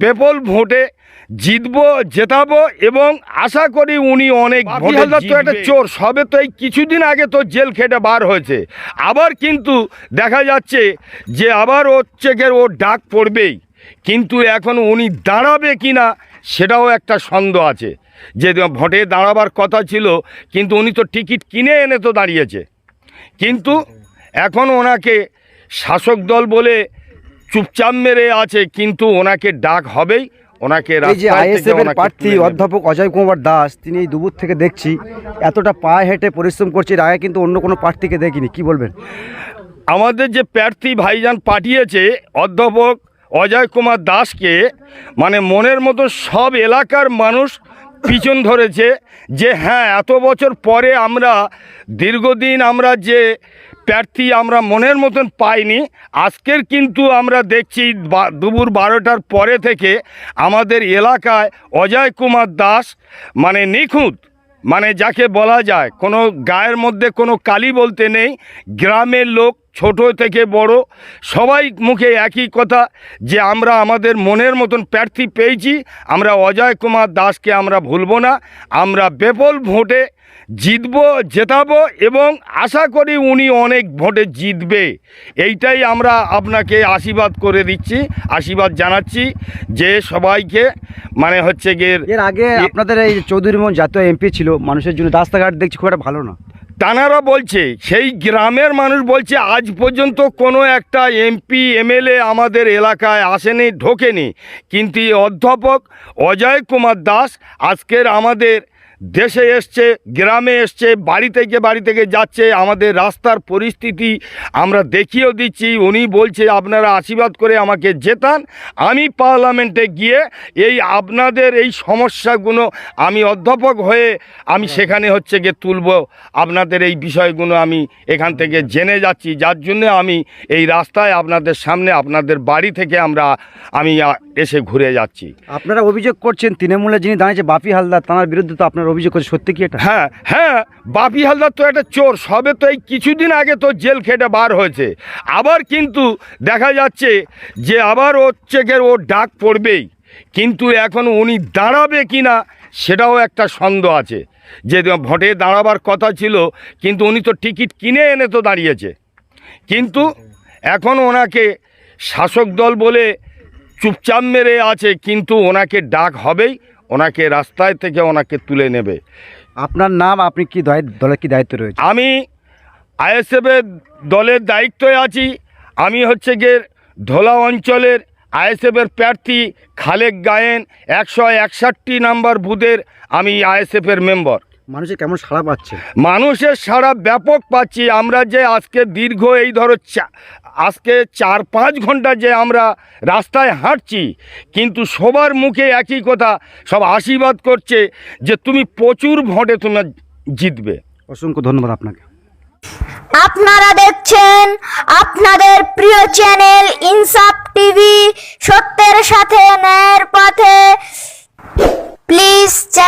বিপুল ভোটে জিতবো জেতাবো এবং আশা করি উনি অনেক হালদার তো একটা চোর সবে তো এই কিছুদিন আগে তো জেল খেটে বার হয়েছে। আবার কিন্তু দেখা যাচ্ছে যে আবার হচ্ছে গিয়ে ওর ডাক পড়বেই। কিন্তু এখন উনি দাঁড়াবে কি না সেটাও একটা সন্দেহ আছে। যে ভোটে দাঁড়াবার কথা ছিল কিন্তু উনি তো টিকিট কিনে এনে তো দাঁড়িয়েছে। কিন্তু এখন ওনাকে শাসক দল বলে চুপচাপ মেরে আছে কিন্তু ওনাকে ডাক হবেই। ওনাকে এই যে প্রার্থী অধ্যাপক অজয় কুমার দাস তিনি এই দুপুর থেকে দেখছি এতটা পায়ে হেঁটে পরিশ্রম করছে এর আগে কিন্তু অন্য কোনো প্রার্থীকে দেখিনি কি বলবেন? আমাদের যে প্রার্থী ভাইজান পাঠিয়েছে অধ্যাপক অজয় কুমার দাসকে মানে মনের মতো সব এলাকার মানুষ পিছন ধরেছে যে হ্যাঁ এত বছর পরে আমরা দীর্ঘদিন আমরা যে প্রার্থী আমরা মনের মতন পাইনি। আজকের কিন্তু আমরা দেখছি দুপুর বারোটার পরে থেকে আমাদের এলাকায় অজয় কুমার দাস মানে নিখুঁত মানে যাকে বলা যায়, কোনো গায়ের মধ্যে কোনো কালি বলতে নেই, গ্রামের লোক, ছোট থেকে বড়, সবাই মুখে একই কথা যে আমরা আমাদের মনের মতন প্রার্থী পেয়েছি, আমরা অজয় কুমার দাসকে আমরা ভুলবো না, আমরা বেপল ভোটে জিতবো জেতাবো এবং আশা করি উনি অনেক ভোটে জিতবে। এইটাই আমরা আপনাকে আশীর্বাদ করে দিচ্ছি আশীর্বাদ জানাচ্ছি যে সবাইকে মানে হচ্ছে গিয়ে এর আগে আপনাদের এই চৌধুরী মোহন জাতীয় এমপি ছিল মানুষের জন্য রাস্তাঘাট দেখছি খুব একটা ভালো না। তানারা বলছে সেই গ্রামের মানুষ বলছে আজ পর্যন্ত কোনো একটা এমপি এমএলএ আমাদের এলাকায় আসেনি ঢোকেনি। কিন্তু অধ্যাপক অজয় কুমার দাস আজকের আমাদের দেশে এসছে গ্রামে এসছে বাড়ি থেকে বাড়ি থেকে যাচ্ছে আমাদের রাস্তার পরিস্থিতি আমরা দেখিয়েও দিচ্ছি। উনি বলছে আপনারা আশীর্বাদ করে আমাকে জেতান আমি পার্লামেন্টে গিয়ে এই আপনাদের এই সমস্যাগুলো আমি অধ্যাপক হয়ে আমি সেখানে হচ্ছে গিয়ে তুলব। আপনাদের এই বিষয়গুলো আমি এখান থেকে জেনে যাচ্ছি। যার জন্য আমি এই রাস্তায় আপনাদের সামনে আপনাদের বাড়ি থেকে আমরা আমি এসে ঘুরে যাচ্ছি। আপনারা অভিযোগ করছেন তৃণমূলে যিনি দাঁড়িয়েছে বাপি হালদার তার বিরুদ্ধে তো আপনারা অভিযোগ করছেন সত্যি কি এটা? হ্যাঁ হ্যাঁ বাপি হালদার তো একটা চোর, সবে তো এই কিছুদিন আগে তো জেল খেটে বার হয়েছে। আবার কিন্তু দেখা যাচ্ছে যে আবার হচ্ছে গিয়ে ওর ডাক পড়বেই। কিন্তু এখন উনি দাঁড়াবে কি না সেটাও একটা সন্দেহ আছে। যে ভোটে দাঁড়াবার কথা ছিল, কিন্তু উনি তো টিকিট কিনে এনে তো দাঁড়িয়েছে। কিন্তু এখন ওনাকে শাসক দল বলে চুপচাপ মেরে আছে, কিন্তু ওনাকে ডাক হবেই। ওনাকে রাস্তায় থেকে ওনাকে তুলে নেবে। আপনার নাম আপনি কি দলের কি দায়িত্ব রয়েছে? আমি আইএসএফের দলের দায়িত্বে আছি। আমি হচ্ছে গিয়ে ধোলা অঞ্চলের আইএসএফের প্রার্থী খালেক গায়েন। একশো একষট্টি নাম্বার বুথের আমি আইএসএফের মেম্বার। মানুষের কেমন সাড়া পাচ্ছে? মানুষের সারা ব্যাপক পাচ্ছি। আমরা যে আজকে দীর্ঘ এই ধরো চা- আজকে চার পাঁচ ঘণ্টা যে আমরা রাস্তায় হাঁটছি কিন্তু সবার মুখে একই কথা সব আশীর্বাদ করছে যে তুমি প্রচুর ভোটে তুমি জিতবে। অসংখ্য ধন্যবাদ আপনাকে। আপনারা দেখছেন আপনাদের প্রিয় চ্যানেল ইনসাফ টিভি সত্যের সাথে